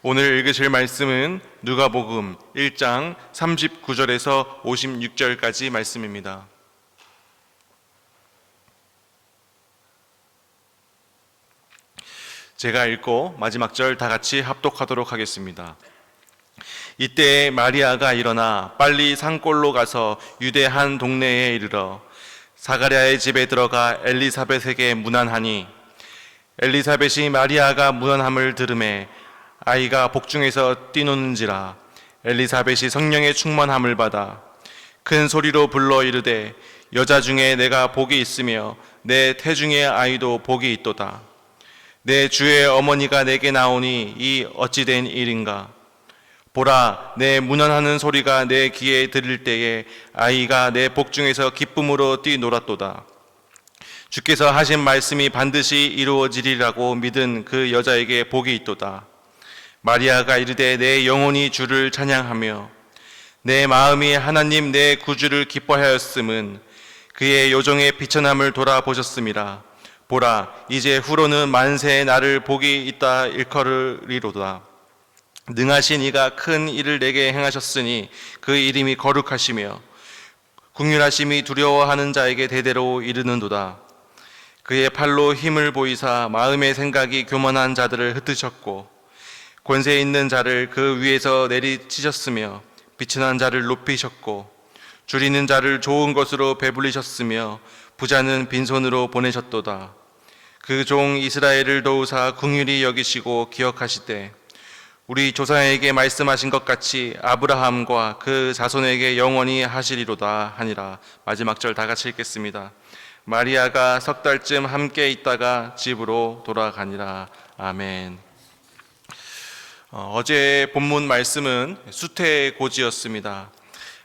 오늘 읽으실 말씀은 누가복음 1장 39절에서 56절까지 말씀입니다. 제가 읽고 마지막 절 다 같이 합독하도록 하겠습니다. 이때 마리아가 일어나 빨리 산골로 가서 유대 한 동네에 이르러 사가랴의 집에 들어가 엘리사벳에게 문안하니 엘리사벳이 마리아가 문안함을 들음에 아이가 복중에서 뛰노는지라 엘리사벳이 성령의 충만함을 받아 큰 소리로 불러 이르되 여자 중에 내가 복이 있으며 내 태중의 아이도 복이 있도다. 내 주의 어머니가 내게 나오니 이 어찌된 일인가? 보라 내 문안하는 소리가 내 귀에 들릴 때에 아이가 내 복중에서 기쁨으로 뛰놀았도다. 주께서 하신 말씀이 반드시 이루어지리라고 믿은 그 여자에게 복이 있도다 마리아가 이르되 내 영혼이 주를 찬양하며 내 마음이 하나님 내 구주를 기뻐하였음은 그의 요정의 비천함을 돌아보셨음이라. 보라 이제 후로는 만세의 나를 복이 있다 일컬으리로다. 능하신 이가 큰 일을 내게 행하셨으니 그 이름이 거룩하시며 궁휼하심이 두려워하는 자에게 대대로 이르는도다. 그의 팔로 힘을 보이사 마음의 생각이 교만한 자들을 흩으셨고 권세 있는 자를 그 위에서 내리치셨으며 비천한 자를 높이셨고 줄이는 자를 좋은 것으로 배불리셨으며 부자는 빈손으로 보내셨도다. 그 종 이스라엘을 도우사 궁휼히 여기시고 기억하시되 우리 조상에게 말씀하신 것 같이 아브라함과 그 자손에게 영원히 하시리로다 하니라. 마지막 절 다 같이 읽겠습니다. 마리아가 석 달쯤 함께 있다가 집으로 돌아가니라. 아멘. 어, 제 본문 말씀은 수태고지였습니다.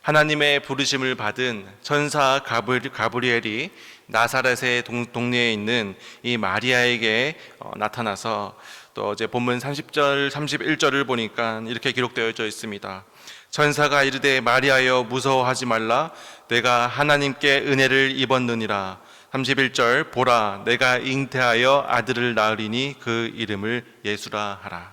하나님의 부르심을 받은 천사 가브리, 가브리엘이 나사렛의 동, 동네에 있는 이 마리아에게 어, 나타나서 또 어제 본문 30절, 31절을 보니까 이렇게 기록되어져 있습니다. 천사가 이르되 마리아여 무서워하지 말라 내가 하나님께 은혜를 입었느니라 31절 보라 내가 잉태하여 아들을 낳으리니 그 이름을 예수라 하라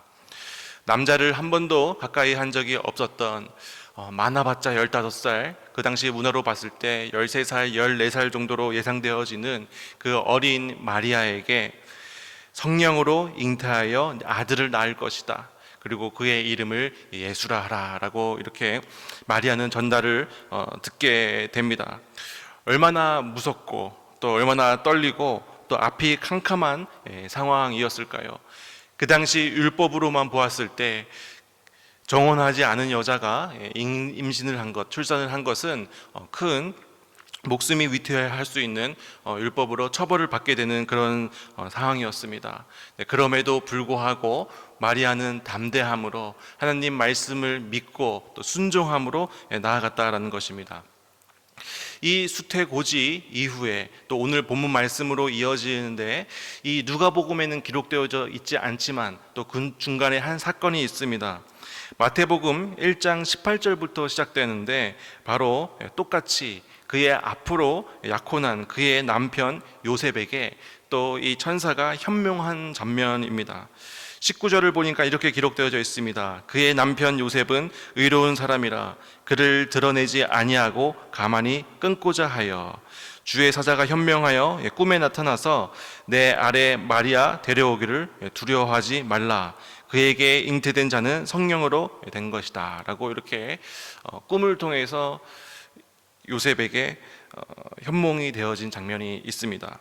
남자를 한 번도 가까이 한 적이 없었던 어, 많아봤자 15살, 그 당시 문화로 봤을 때 13살, 14살 정도로 예상되어지는 그 어린 마리아에게 성령으로 잉태하여 아들을 낳을 것이다. 그리고 그의 이름을 예수라 하라라고 이렇게 마리아는 전달을 어, 듣게 됩니다. 얼마나 무섭고 또 얼마나 떨리고 또 앞이 캄캄한 예, 상황이었을까요? 그 당시 율법으로만 보았을 때 정혼하지 않은 여자가 예, 임신을 한 것, 출산을 한 것은 어, 큰 목숨이 위태할 수 있는 어, 율법으로 처벌을 받게 되는 그런 어, 상황이었습니다. 네, 그럼에도 불구하고 마리아는 담대함으로 하나님 말씀을 믿고 또 순종함으로 예, 나아갔다라는 것입니다. 이 수태고지 이후에 또 오늘 본문 말씀으로 이어지는데 이 누가복음에는 기록되어져 있지 않지만 또그 중간에 한 사건이 있습니다. 마태복음 1장 18절부터 시작되는데 바로 똑같이 그의 앞으로 약혼한 그의 남편 요셉에게 또 이 천사가 현명한 장면입니다. 19절을 보니까 이렇게 기록되어져 있습니다. 그의 남편 요셉은 의로운 사람이라 그를 드러내지 아니하고 가만히 끊고자 하여 주의 사자가 현명하여 꿈에 나타나서 내 아래 마리아 데려오기를 두려워하지 말라. 그에게 잉태된 자는 성령으로 된 것이다 라고 이렇게 어, 꿈을 통해서 요셉에게 어, 현몽이 되어진 장면이 있습니다.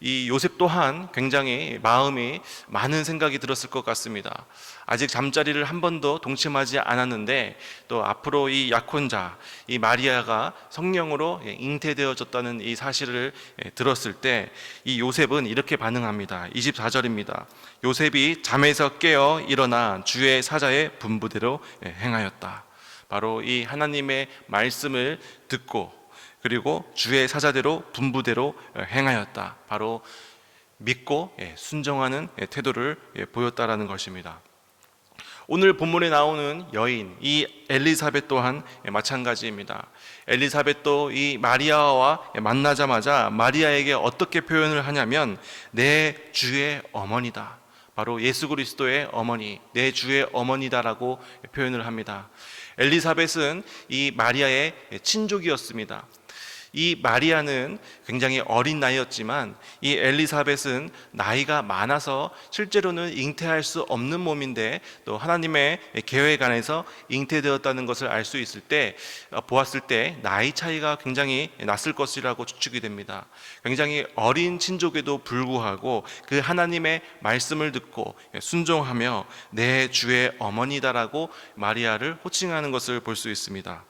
이 요셉 또한 굉장히 마음이 많은 생각이 들었을 것 같습니다. 아직 잠자리를 한 번도 동침하지 않았는데 또 앞으로 이 약혼자, 이 마리아가 성령으로 잉태되어졌다는 이 사실을 들었을 때 이 요셉은 이렇게 반응합니다. 24절입니다. 요셉이 잠에서 깨어 일어나 주의 사자의 분부대로 행하였다. 바로 이 하나님의 말씀을 듣고 그리고 주의 사자대로 분부대로 행하였다. 바로 믿고 예, 순정하는 예, 태도를 예, 보였다라는 것입니다. 오늘 본문에 나오는 여인 이 엘리사벳 또한 마찬가지입니다. 엘리사벳도 이 마리아와 만나자마자 마리아에게 어떻게 표현을 하냐면 내 주의 어머니다. 바로 예수 그리스도의 어머니, 내 주의 어머니다라고 표현을 합니다. 엘리사벳은 이 마리아의 친족이었습니다. 이 마리아는 굉장히 어린 나이였지만 이 엘리사벳은 나이가 많아서 실제로는 잉태할 수 없는 몸인데 또 하나님의 계획 안에서 잉태되었다는 것을 알 수 있을 때 어, 보았을 때 나이 차이가 굉장히 났을 것이라고 추측이 됩니다. 굉장히 어린 친족에도 불구하고 그 하나님의 말씀을 듣고 순종하며 내 주의 어머니다라고 마리아를 호칭하는 것을 볼 수 있습니다.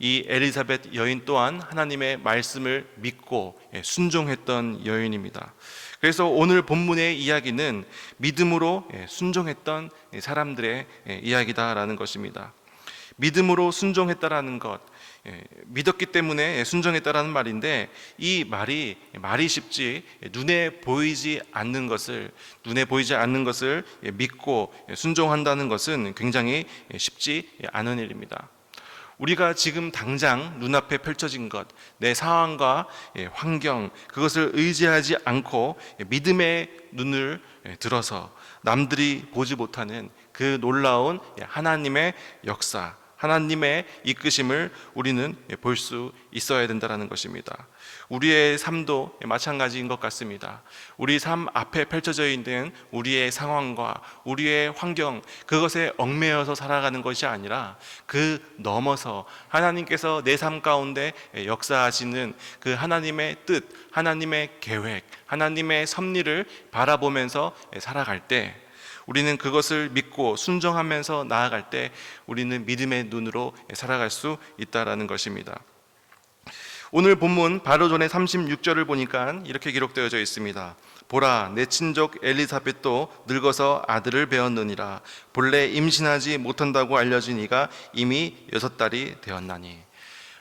이 엘리사벳 여인 또한 하나님의 말씀을 믿고 예, 순종했던 여인입니다. 그래서 오늘 본문의 이야기는 믿음으로 예, 순종했던 사람들의 예, 이야기다라는 것입니다. 믿음으로 순종했다라는 것, 예, 믿었기 때문에 순종했다라는 말인데 이 말이 말이 쉽지 눈에 보이지 않는 것을 눈에 보이지 않는 것을 믿고 순종한다는 것은 굉장히 쉽지 않은 일입니다. 우리가 지금 당장 눈앞에 펼쳐진 것, 내 상황과 예, 환경, 그것을 의지하지 않고 믿음의 눈을 예, 들어서 남들이 보지 못하는 그 놀라운 예, 하나님의 역사, 하나님의 이끄심을 우리는 볼 수 있어야 된다는 것입니다. 우리의 삶도 마찬가지인 것 같습니다. 우리 삶 앞에 펼쳐져 있는 우리의 상황과 우리의 환경, 그것에 얽매여서 살아가는 것이 아니라 그 넘어서 하나님께서 내 삶 가운데 역사하시는 그 하나님의 뜻, 하나님의 계획, 하나님의 섭리를 바라보면서 살아갈 때 우리는 그것을 믿고 순종하면서 나아갈 때 우리는 믿음의 눈으로 살아갈 수 있다라는 것입니다. 오늘 본문 바로 전에 36절을 보니까 이렇게 기록되어져 있습니다. 보라 내 친족 엘리사벳도 늙어서 아들을 배웠느니라 본래 임신하지 못한다고 알려진 이가 이미 여섯 달이 되었나니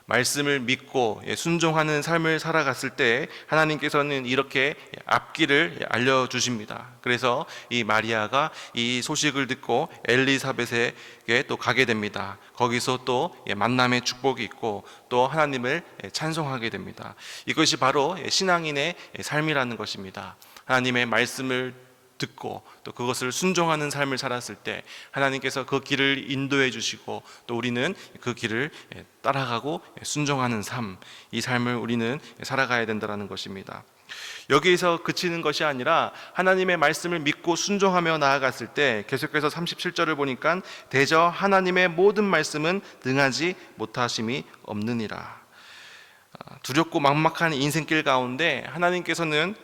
말씀을 믿고 예, 순종하는 삶을 살아갔을 때 하나님께서는 이렇게 앞길을 알려 주십니다. 그래서 이 마리아가 이 소식을 듣고 엘리사벳에게 또 가게 됩니다. 거기서 또 예, 만남의 축복이 있고 또 하나님을 예, 찬송하게 됩니다. 이것이 바로 신앙인의 삶이라는 것입니다. 하나님의 말씀을 듣고 또 그것을 순종하는 삶을 살았을 때 하나님께서 그 길을 인도해 주시고 또 우리는 그 길을 따라가고 순종하는 삶, 이 삶을 우리는 살아가야 된다는 것입니다. 여기에서 그치는 것이 아니라 하나님의 말씀을 믿고 순종하며 나아갔을 때 계속해서 37절을 보니까 대저 하나님의 모든 말씀은 능하지 못하심이 없느니라. 아, 두렵고 막막한 인생길 가운데 하나님께서는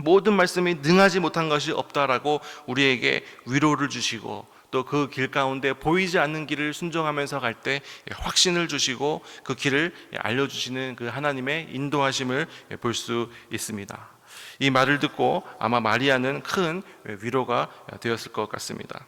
모든 말씀이 능하지 못한 것이 없다라고 우리에게 위로를 주시고 또 그 길 가운데 보이지 않는 길을 순종하면서 갈 때 확신을 주시고 그 길을 알려주시는 그 하나님의 인도하심을 볼 수 있습니다. 이 말을 듣고 아마 마리아는 큰 위로가 되었을 것 같습니다.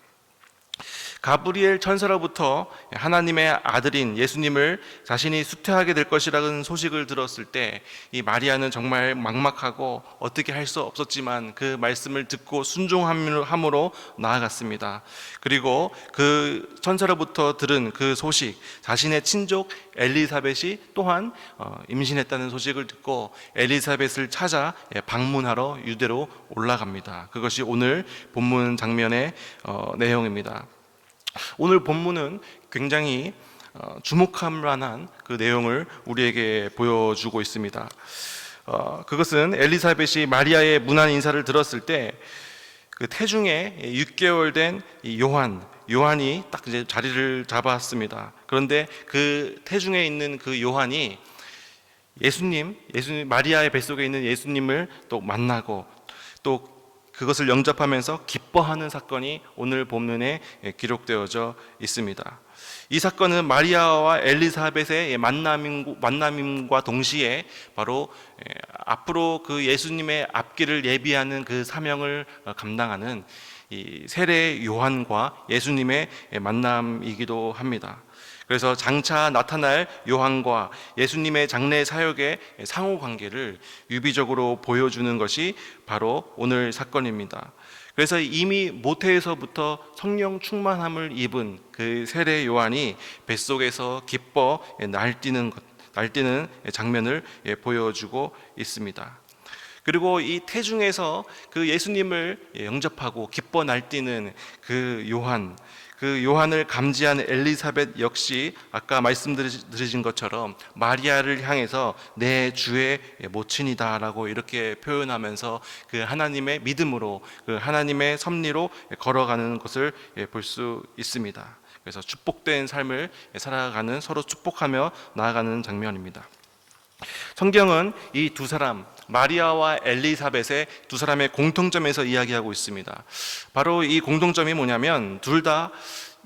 가브리엘 천사로부터 하나님의 아들인 예수님을 자신이 수태하게 될 것이라는 소식을 들었을 때 이 마리아는 정말 막막하고 어떻게 할 수 없었지만 그 말씀을 듣고 순종함으로 나아갔습니다. 그리고 그 천사로부터 들은 그 소식, 자신의 친족 엘리사벳이 또한 어, 임신했다는 소식을 듣고 엘리사벳을 찾아 방문하러 유대로 올라갑니다. 그것이 오늘 본문 장면의 어, 내용입니다. 오늘 본문은 굉장히 어, 주목할 만한 그 내용을 우리에게 보여주고 있습니다. 어, 그것은 엘리사벳이 마리아의 문안 인사를 들었을 때 그 태중에 6개월 된 요한, 요한이 딱 이제 자리를 잡았습니다. 그런데 그 태중에 있는 그 요한이 예수님, 예수님 마리아의 뱃속에 있는 예수님을 또 만나고 또 그것을 영접하면서 기뻐하는 사건이 오늘 본문에 기록되어져 있습니다. 이 사건은 마리아와 엘리사벳의 만남과 동시에 바로 앞으로 그 예수님의 앞길을 예비하는 그 사명을 감당하는 세례 요한과 예수님의 만남이기도 합니다. 그래서 장차 나타날 요한과 예수님의 장례 사역의 상호 관계를 유비적으로 보여주는 것이 바로 오늘 사건입니다. 그래서 이미 모태에서부터 성령 충만함을 입은 그 세례 요한이 뱃속에서 기뻐 날뛰는 것, 날뛰는 장면을 보여주고 있습니다. 그리고 이 태중에서 그 예수님을 영접하고 기뻐 날뛰는 그 요한, 그 요한을 감지한 엘리사벳 역시 아까 말씀드린 것처럼 마리아를 향해서 내 주의 모친이다라고 이렇게 표현하면서 그 하나님의 믿음으로 그 하나님의 섭리로 걸어가는 것을 볼 수 있습니다. 그래서 축복된 삶을 살아가는 서로 축복하며 나아가는 장면입니다. 성경은 이 두 사람 마리아와 엘리사벳의 두 사람의 공통점에서 이야기하고 있습니다. 바로 이 공통점이 뭐냐면 둘 다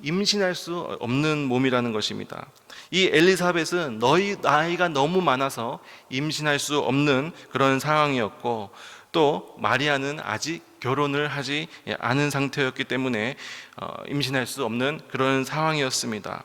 임신할 수 없는 몸이라는 것입니다. 이 엘리사벳은 너희 나이가 너무 많아서 임신할 수 없는 그런 상황이었고 또 마리아는 아직 결혼을 하지 않은 상태였기 때문에 어, 임신할 수 없는 그런 상황이었습니다.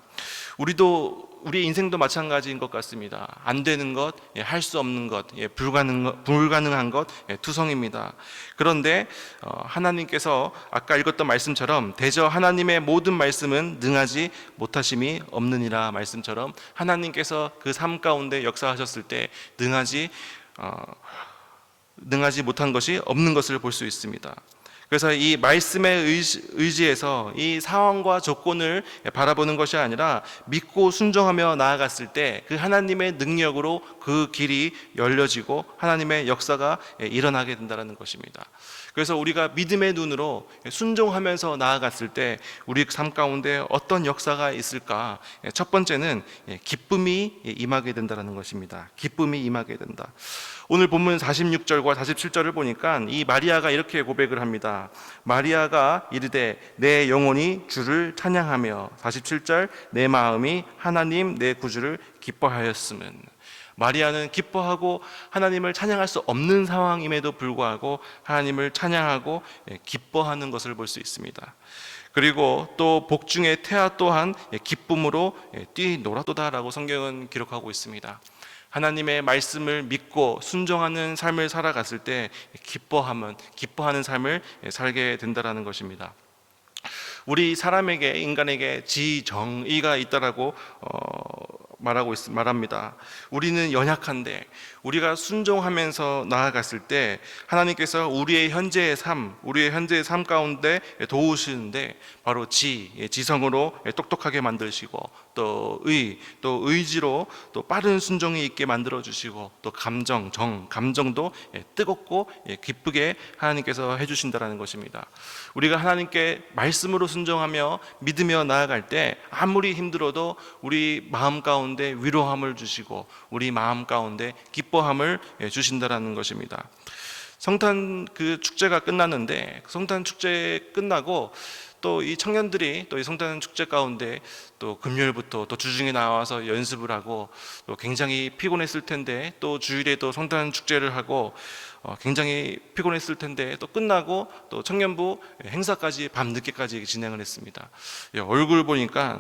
우리도 우리 인생도 마찬가지인 것 같습니다. 안 되는 것, 할 수 없는 것, 예, 불가능, 불가능 한 것, 예, 투성입니다. 그런데 어, 하나님께서 아까 읽었던 말씀처럼 대저 하나님의 모든 말씀은 능하지 못하심이 없느니라 말씀처럼 하나님께서 그 삶 가운데 역사하셨을 때 능하지 어, 능하지 못한 것이 없는 것을 볼 수 있습니다. 그래서 이 말씀의 의지, 에서이 상황과 조건을 바라보는 것이 아니라 믿고 순종하며 나아갔을 때 그 하나님의 능력으로 그 길이 열려지고 하나님의 역사가 일어나게 된다는 것입니다. 그래서 우리가 믿음의 눈으로 순종하면서 나아갔을 때 우리 삶 가운데 어떤 역사가 있을까? 첫 번째는 기쁨이 임하게 된다는 것입니다. 기쁨이 임하게 된다. 오늘 본문 46절과 47절을 보니까 이 마리아가 이렇게 고백을 합니다. 마리아가 이르되 내 영혼이 주를 찬양하며 47절 내 마음이 하나님 내 구주를 기뻐하였으면 마리아는 기뻐하고 하나님을 찬양할 수 없는 상황임에도 불구하고 하나님을 찬양하고 예, 기뻐하는 것을 볼 수 있습니다. 그리고 또 복중의 태아 또한 예, 기쁨으로 예, 뛰놀았도다라고 성경은 기록하고 있습니다. 하나님의 말씀을 믿고 순종하는 삶을 살아갔을 때 기뻐하면 기뻐하는 삶을 살게 된다라는 것입니다. 우리 사람에게 인간에게 지정의가 있다라고 어, 말하고 있, 말합니다. 우리는 연약한데 우리가 순종하면서 나아갔을 때 하나님께서 우리의 현재의 삶, 우리의 현재의 삶 가운데 도우시는데 바로 지, 예, 지성으로 똑똑하게 만드시고 또 의, 또 의지로 또 빠른 순종이 있게 만들어 주시고 또 감정, 정, 감정도 예, 뜨겁고 예, 기쁘게 하나님께서 해 주신다라는 것입니다. 우리가 하나님께 말씀으로 순종하며 믿으며 나아갈 때 아무리 힘들어도 우리 마음 가운데 위로함을 주시고 우리 마음 가운데 기뻐함을 예, 주신다라는 것입니다. 성탄 그 축제가 끝났는데 성탄 축제 끝나고 또 이 청년들이 또 이 성탄 축제 가운데 또 금요일부터 또 주중에 나와서 연습을 하고 또 굉장히 피곤했을 텐데 또 주일에 또 성탄 축제를 하고 어, 굉장히 피곤했을 텐데 또 끝나고 또 청년부 행사까지 밤 늦게까지 진행을 했습니다. 예, 얼굴 보니까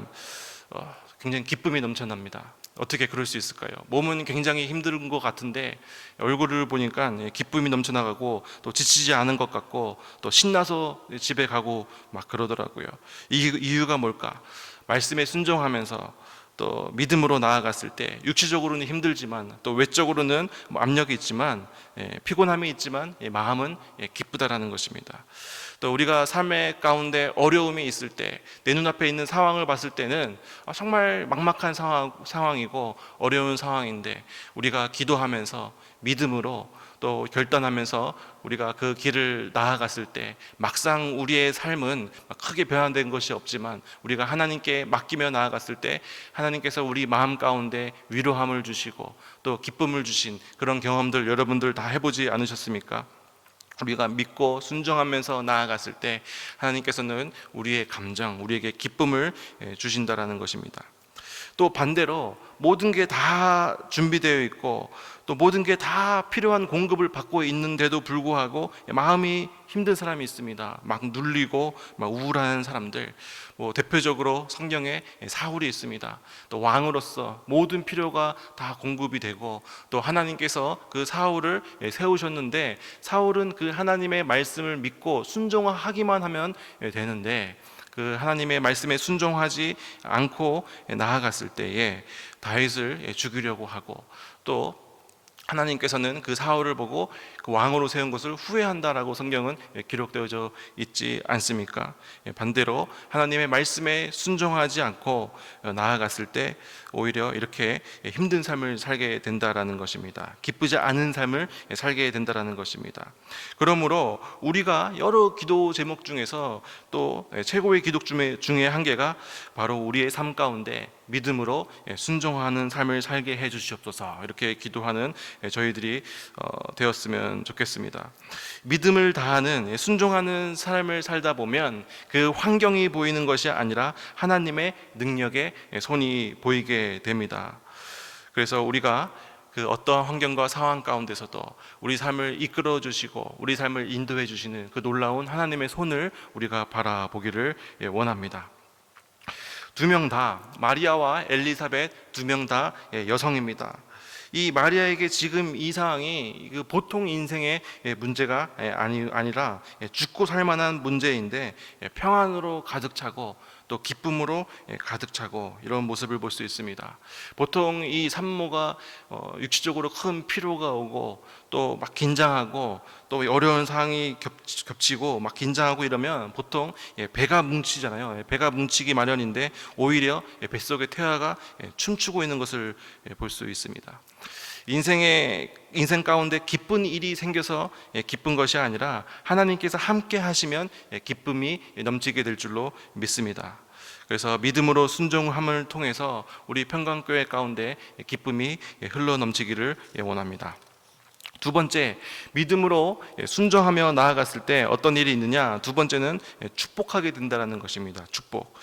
어, 굉장히 기쁨이 넘쳐납니다. 어떻게 그럴 수 있을까요? 몸은 굉장히 힘든 것 같은데 얼굴을 보니까 예, 기쁨이 넘쳐나가고 또 지치지 않은 것 같고 또 신나서 집에 가고 막 그러더라고요. 이 이유가 뭘까? 말씀에 순종하면서 또 믿음으로 나아갔을 때 육체적으로는 힘들지만 또 외적으로는 뭐 압력이 있지만 예, 피곤함이 있지만 예, 마음은 예, 기쁘다라는 것입니다. 또 우리가 삶의 가운데 어려움이 있을 때 내 눈앞에 있는 상황을 봤을 때는 아, 정말 막막한 상황, 상황이고 어려운 상황인데 우리가 기도하면서 믿음으로 또 결단하면서 우리가 그 길을 나아갔을 때 막상 우리의 삶은 크게 변화된 것이 없지만 우리가 하나님께 맡기며 나아갔을 때 하나님께서 우리 마음 가운데 위로함을 주시고 또 기쁨을 주신 그런 경험들 여러분들 다 해보지 않으셨습니까? 우리가 믿고 순종하면서 나아갔을 때 하나님께서는 우리의 감정, 우리에게 기쁨을 예, 주신다라는 것입니다. 또 반대로 모든 게 다 준비되어 있고 또 모든 게 다 필요한 공급을 받고 있는데도 불구하고 마음이 힘든 사람이 있습니다. 막 눌리고 막 우울한 사람들. 뭐 대표적으로 성경에 사울이 있습니다. 또 왕으로서 모든 필요가 다 공급이 되고 또 하나님께서 그 사울을 세우셨는데 사울은 그 하나님의 말씀을 믿고 순종하기만 하면 되는데 그 하나님의 말씀에 순종하지 않고 나아갔을 때에 다윗을 죽이려고 하고 또 하나님께서는 그 사울을 보고 그 왕으로 세운 것을 후회한다라고 성경은 기록되어져 있지 않습니까? 예, 반대로 하나님의 말씀에 순종하지 않고 나아갔을 때 오히려 이렇게 힘든 삶을 살게 된다라는 것입니다. 기쁘지 않은 삶을 살게 된다라는 것입니다. 그러므로 우리가 여러 기도 제목 중에서 또 최고의 기도 중에 한 개가 바로 우리의 삶 가운데 믿음으로 순종하는 삶을 살게 해 주시옵소서 이렇게 기도하는 저희들이 어, 되었으면 좋겠습니다. 믿음을 다하는 순종하는 삶을 살다 보면 그 환경이 보이는 것이 아니라 하나님의 능력의 손이 보이게 됩니다. 그래서 우리가 그 어떠한 환경과 상황 가운데서도 우리 삶을 이끌어 주시고 우리 삶을 인도해 주시는 그 놀라운 하나님의 손을 우리가 바라보기를 원합니다. 두 명 다 마리아와 엘리사벳 두 명 다 여성입니다. 이 마리아에게 지금 이 상황이 그 보통 인생의 문제가 아니, 아니라 죽고 살 만한 문제인데 평안으로 가득 차고 또 기쁨으로 가득 차고 이런 모습을 볼 수 있습니다. 보통 이 산모가 어, 육체적으로 큰 피로가 오고 또 막 긴장하고 또 어려운 상황이 겹치고 막 긴장하고 이러면 보통 배가 뭉치잖아요. 배가 뭉치기 마련인데 오히려 뱃속의 태아가 춤추고 있는 것을 볼 수 있습니다. 인생의 인생 가운데 기쁜 일이 생겨서 기쁜 것이 아니라 하나님께서 함께 하시면 기쁨이 넘치게 될 줄로 믿습니다. 그래서 믿음으로 순종함을 통해서 우리 평강교회 가운데 기쁨이 흘러 넘치기를 원합니다. 두 번째, 믿음으로 순종하며 나아갔을 때 어떤 일이 있느냐? 두 번째는 축복하게 된다는 것입니다. 축복.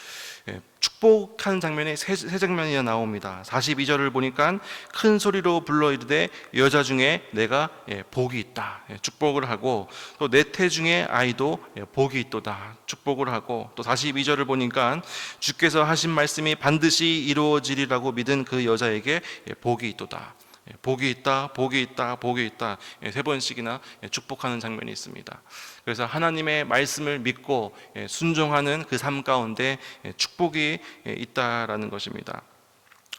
예, 축복하는 장면이 세, 세 장면이 나옵니다. 42절을 보니까 큰 소리로 불러 이르되 여자 중에 내가 예, 복이 있다. 예, 축복을 하고 또 내 태 중에 아이도 복이 있도다. 축복을 하고 또 42절을 보니까 주께서 하신 말씀이 반드시 이루어지리라고 믿은 그 여자에게 복이 있도다. 예, 복이 있다, 복이 있다, 복이 있다 예, 세 번씩이나 예, 축복하는 장면이 있습니다. 그래서 하나님의 말씀을 믿고 순종하는 그 삶 가운데 축복이 있다라는 것입니다.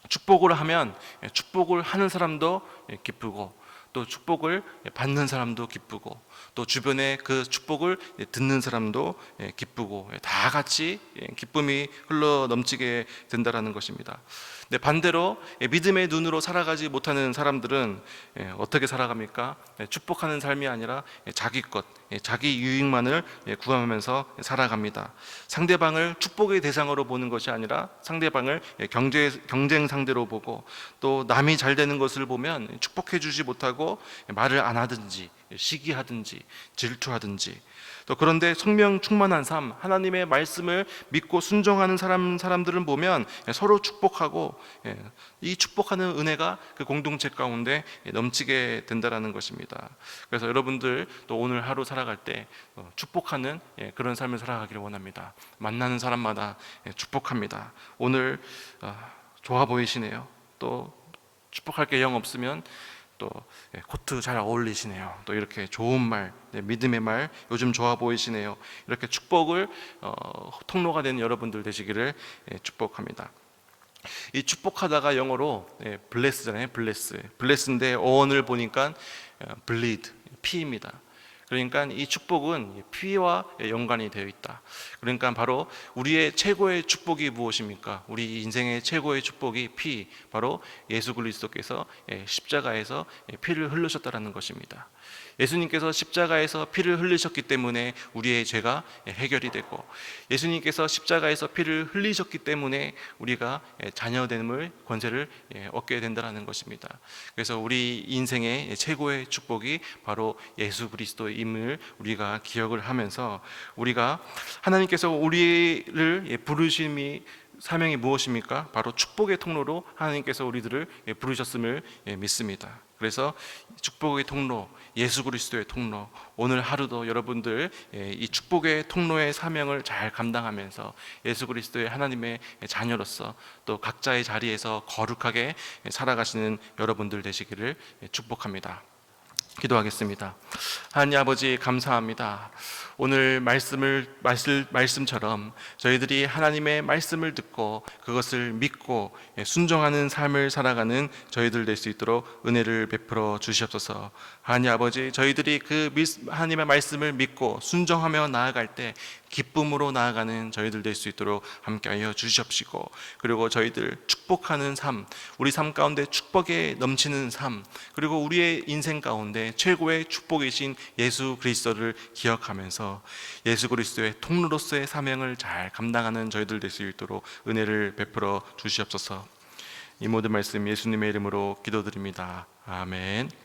축복을 하면 축복을 하는 사람도 기쁘고 또 축복을 받는 사람도 기쁘고 또 주변에 그 축복을 듣는 사람도 기쁘고 다 같이 기쁨이 흘러 넘치게 된다라는 것입니다. 근데 반대로 예, 믿음의 눈으로 살아가지 못하는 사람들은 예, 어떻게 살아갑니까? 예, 축복하는 삶이 아니라 자기 것, 자기 유익만을 구하면서 살아갑니다. 상대방을 축복의 대상으로 보는 것이 아니라 상대방을 경제, 경쟁 상대로 보고 또 남이 잘 되는 것을 보면 축복해 주지 못하고 말을 안 하든지 시기하든지 질투하든지 또 그런데 성령 충만한 삶, 하나님의 말씀을 믿고 순종하는 사람 사람들을 보면 서로 축복하고 예, 이 축복하는 은혜가 그 공동체 가운데 넘치게 된다라는 것입니다. 그래서 여러분들 또 오늘 하루 살아갈 때 어, 축복하는 예, 그런 삶을 살아가기를 원합니다. 만나는 사람마다 예, 축복합니다. 오늘 어, 좋아 보이시네요. 또 축복할 게 영 없으면 또 예, 코트 잘 어울리시네요. 또 이렇게 좋은 말, 네, 믿음의 말 요즘 좋아 보이시네요. 이렇게 축복을 어, 통로가 되는 여러분들 되시기를 예, 축복합니다. 이 축복하다가 영어로 예, 블레스잖아요. 블레스. 블레스인데 어원을 보니까 블리드 피입니다. 그러니까 이 축복은 피와 연관이 되어 있다. 그러니까 바로 우리의 최고의 축복이 무엇입니까? 우리 인생의 최고의 축복이 피, 바로 예수 그리스도께서 십자가에서 피를 흘리셨다라는 것입니다. 예수님께서 십자가에서 피를 흘리셨기 때문에 우리의 죄가 해결이 되고 예수님께서 십자가에서 피를 흘리셨기 때문에 우리가 자녀됨을 권세를 얻게 된다는 것입니다. 그래서 우리 인생의 최고의 축복이 바로 예수 그리스도임을 우리가 기억을 하면서 우리가 하나님께서 우리를 부르심이 사명이 무엇입니까? 바로 축복의 통로로 하나님께서 우리들을 부르셨음을 믿습니다. 그래서 축복의 통로, 예수 그리스도의 통로, 오늘 하루도 여러분들 예, 이 축복의 통로의 사명을 잘 감당하면서 예수 그리스도의 하나님의 자녀로서 또 각자의 자리에서 거룩하게 살아가시는 여러분들 되시기를 축복합니다. 기도하겠습니다. 하나님 아버지 감사합니다. 오늘 말씀을 말씀, 말씀처럼 저희들이 하나님의 말씀을 듣고 그것을 믿고 예, 순종하는 삶을 살아가는 저희들 될 수 있도록 은혜를 베풀어 주시옵소서. 하나님 아버지 저희들이 그 미- 하나님의 말씀을 믿고 순종하며 나아갈 때 기쁨으로 나아가는 저희들 될 수 있도록 함께하여 주시옵시고 그리고 저희들 축복하는 삶, 우리 삶 가운데 축복에 넘치는 삶, 그리고 우리의 인생 가운데 최고의 축복이신 예수 그리스도를 기억하면서 예수 그리스도의 통로로서의 사명을 잘 감당하는 저희들 될 수 있도록 은혜를 베풀어 주시옵소서. 이 모든 말씀 예수님의 이름으로 기도드립니다. 아멘.